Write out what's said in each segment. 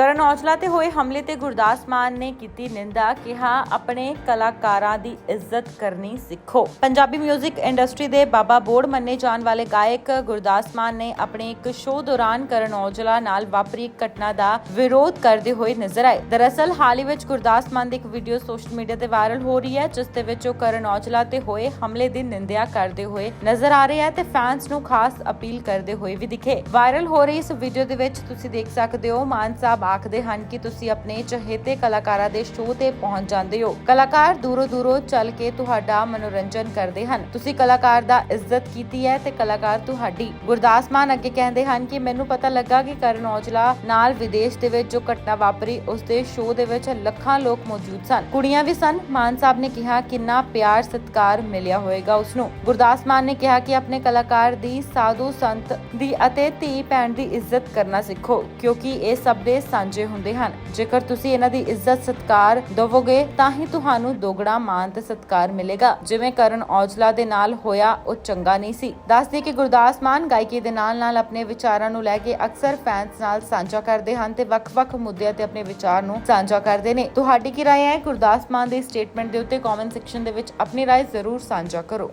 ਕਰਨ ਔਜਲਾ ਤੇ ਹੋਏ ਹਮਲੇ ਤੇ ਗੁਰਦਾਸ ਮਾਨ ਨੇ ਕੀਤੀ ਨਿੰਦਾ, ਕਿਹਾ, ਆਪਣੇ ਕਲਾਕਾਰਾਂ ਦੀ ਇੱਜ਼ਤ ਕਰਨੀ ਸਿੱਖੋ। ਪੰਜਾਬੀ 뮤직 ਇੰਡਸਟਰੀ ਦੇ ਬਾਬਾ ਬੋੜ ਮੰਨੇ ਜਾਣ ਵਾਲੇ ਗਾਇਕ ਗੁਰਦਾਸ ਮਾਨ ਨੇ ਆਪਣੇ ਇੱਕ ਸ਼ੋਅ ਦੌਰਾਨ ਕਰਨ ਔਜਲਾ ਨਾਲ ਵਾਪਰੀ ਘਟਨਾ ਦਾ ਵਿਰੋਧ ਕਰਦੇ ਹੋਏ ਨਜ਼ਰ ਆਏ। ਦਰਅਸਲ, ਹਾਲ ਹੀ ਵਿੱਚ ਗੁਰਦਾਸ ਮਾਨ ਦੀ ਇੱਕ ਵੀਡੀਓ ਸੋਸ਼ਲ ਮੀਡੀਆ ਤੇ ਵਾਇਰਲ ਹੋ ਰਹੀ ਹੈ, ਜਿਸ ਦੇ ਵਿੱਚ ਉਹ ਕਰਨ ਔਜਲਾ ਤੇ ਹੋਏ ਹਮਲੇ ਦੀ ਨਿੰਦਿਆ ਕਰਦੇ ਹੋਏ ਨਜ਼ਰ ਆ ਰਹੇ ਹੈ ਤੇ ਫੈਨਸ ਨੂੰ ਖਾਸ ਅਪੀਲ ਕਰਦੇ ਹੋਏ ਵੀ ਦਿਖੇ। ਵਾਇਰਲ ਹੋ ਰਹੀ ਇਸ ਵੀਡੀਓ ਦੇ ਵਿੱਚ ਤੁਸੀਂ ਦੇਖ ਸਕਦੇ ਹੋ, ਮਾਨ ਸਾਹਿਬ ਆਖਦੇ ਹਨ ਕਿ ਤੁਸੀਂ ਆਪਣੇ ਚਹੇਤੇ ਕਲਾਕਾਰਾਂ ਦੇ ਸ਼ੋਅ ਤੇ ਪਹੁੰਚ ਜਾਂਦੇ ਹੋ। ਕਲਾਕਾਰ ਦੂਰੋਂ ਦੂਰੋਂ ਚੱਲ ਕੇ ਤੁਹਾਡਾ ਮਨੋਰੰਜਨ ਕਰਦੇ ਹਨ। ਤੁਸੀਂ ਕਲਾਕਾਰ ਦਾ ਇੱਜ਼ਤ ਕੀਤੀ ਹੈ ਤੇ ਕਲਾਕਾਰ ਤੁਹਾਡੀ। ਗੁਰਦਾਸ ਮਾਨ ਅੱਗੇ ਕਹਿੰਦੇ ਹਨ ਕਿ ਮੈਨੂੰ ਪਤਾ ਲੱਗਾ ਕਿ ਕਰਨ ਔਜਲਾ ਨਾਲ ਵਿਦੇਸ਼ ਦੇ ਵਿੱਚ ਜੋ ਘਟਨਾ ਵਾਪਰੀ, ਉਸ ਦੇ ਸ਼ੋਅ ਦੇ ਵਿੱਚ ਲੱਖਾਂ ਲੋਕ ਮੌਜੂਦ ਸਨ। ਕੁੜੀਆਂ ਵੀ ਸਨ। ਮਾਨ ਸਾਹਿਬ ਨੇ ਕਿਹਾ, ਕਿੰਨਾ ਪਿਆਰ, ਸਤਿਕਾਰ ਮਿਲਿਆ ਹੋਵੇਗਾ ਉਸ ਨੂੰ ਗੁਰਦਾਸ ਮਾਨ ਨੇ ਕਿਹਾ ਕਿ ਆਪਣੇ ਕਲਾਕਾਰ ਦੀ ਸਾਧੂ ਸੰਤ ਦੀ ਅਤੇ ਧੀ ਭੈਣ ਦੀ ਇੱਜ਼ਤ ਕਰਨਾ ਸਿੱਖੋ, ਕਿਉਂਕਿ ਇਹ ਸਭ ਦੇ ਸਾਂਝੇ ਹੁੰਦੇ ਹਨ ਜੇਕਰ ਤੁਸੀਂ ਇਹਨਾਂ ਦੀ ਇੱਜ਼ਤ ਸਤਿਕਾਰ ਦੇਵੋਗੇ ਤਾਂ ਹੀ ਤੁਹਾਨੂੰ ਦੋਗੜਾ ਮਾਨ ਤੇ ਸਤਿਕਾਰ ਮਿਲੇਗਾ ਜਿਵੇਂ ਕਰਨ ਔਜਲਾ ਦੇ ਨਾਲ ਹੋਇਆ ਉਹ ਚੰਗਾ ਨਹੀਂ ਸੀ ਦੱਸਦੇ ਕਿ ਗੁਰਦਾਸ ਮਾਨ ਗਾਇਕੀ ਦੇ ਨਾਲ ਨਾਲ ਆਪਣੇ ਵਿਚਾਰਾਂ ਨੂੰ ਲੈ ਕੇ ਅਕਸਰ ਫੈਨਸ ਨਾਲ ਸਾਂਝਾ ਕਰਦੇ ਹਨ ਤੇ ਵੱਖ-ਵੱਖ ਮੁੱਦਿਆਂ ਤੇ ਆਪਣੇ ਵਿਚਾਰ ਨੂੰ ਸਾਂਝਾ ਕਰਦੇ ਨੇ ਤੁਹਾਡੀ ਕੀ رائے ਹੈ ਗੁਰਦਾਸ ਮਾਨ ਦੀ ਸਟੇਟਮੈਂਟ ਦੇ ਉੱਤੇ ਕਮੈਂਟ ਸੈਕਸ਼ਨ ਦੇ ਵਿੱਚ ਆਪਣੀ رائے ਜ਼ਰੂਰ ਸਾਂਝਾ ਕਰੋ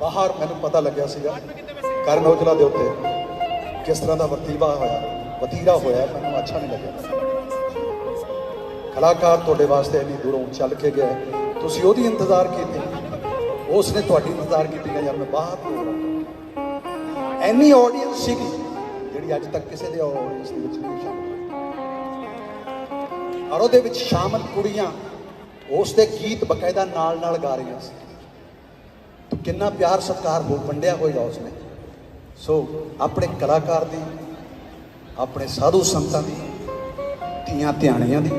ਬਾਹਰ ਮੈਨੂੰ ਪਤਾ ਲੱਗਿਆ ਸੀਗਾ ਕਰਨ ਔਜਲਾ ਦੇ ਉੱਤੇ ਕਿਸ ਤਰ੍ਹਾਂ ਦਾ ਵਤੀਵਾ ਹੋਇਆ ਵਧੀਰਾ ਹੋਇਆ ਮੈਨੂੰ ਅੱਛਾ ਨਹੀਂ ਲੱਗਿਆ। ਕਲਾਕਾਰ ਤੁਹਾਡੇ ਵਾਸਤੇ ਇੰਨੀ ਦੂਰੋਂ ਚੱਲ ਕੇ ਗਿਆ ਤੁਸੀਂ ਉਹਦੀ ਇੰਤਜ਼ਾਰ ਕੀਤੀ। ਉਸ ਨੇ ਤੁਹਾਡੀ ਇੰਤਜ਼ਾਰ ਕੀਤੀ ਕਿ ਯਾਰ ਮੈਂ ਬਾਹਰ ਐਨੀ ਆਡੀਅנס ਸੀਗੀ, ਜਿਹੜੀ ਅੱਜ ਤੱਕ ਕਿਸੇ ਦੇ ਆਡੀਅנס ਦੇ ਵਿੱਚ ਨਹੀਂ ਸ਼ਾਮਲ ਔਰ ਉਹਦੇ ਵਿੱਚ ਸ਼ਾਮਲ ਕੁੜੀਆਂ ਉਸ ਦੇ ਗੀਤ ਬਕਾਇਦਾ ਨਾਲ ਨਾਲ ਗਾ ਰਹੀਆਂ ਸੀ। ਕਿੰਨਾ ਪਿਆਰ ਸਤਕਾਰ ਬੋਲ ਵੰਡਿਆ ਹੋਇਆ ਉਸਨੇ। ਸੋ, ਆਪਣੇ ਕਲਾਕਾਰ ਦੀ ਆਪਣੇ ਸਾਧੂ ਸੰਤਾਂ ਦੀ, ਧੀਆਂ ਧਿਆਣੀਆਂ ਦੀ,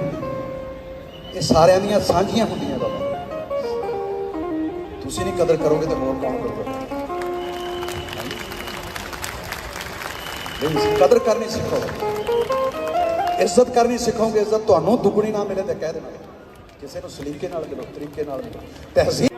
ਇਹ ਸਾਰਿਆਂ ਦੀਆਂ ਸਾਂਝੀਆਂ ਹੁੰਦੀਆਂ ਬਾਬਾ। ਤੁਸੀਂ ਨਹੀਂ ਕਦਰ ਕਰੋਗੇ ਤਾਂ ਹੋਰ ਕੌਣ ਕਰੂਗਾ ਨਹੀਂ, ਕਦਰ ਕਰਨੀ ਸਿੱਖੋ। ਇੱਜ਼ਤ ਕਰਨੀ ਸਿੱਖੋਗੇ, ਇੱਜ਼ਤ ਤੁਹਾਨੂੰ ਦੁੱਗਣੀ ਨਾ ਮਿਲੇ ਤਾਂ ਕਹਿ ਦੇਣਾ। ਕਿਸੇ ਨੂੰ ਸਲੀਕੇ ਨਾਲ ਮਿਲੋ ਤਰੀਕੇ ਨਾਲ ਮਿਲੋ ਤਹਿਜ਼ੀਬ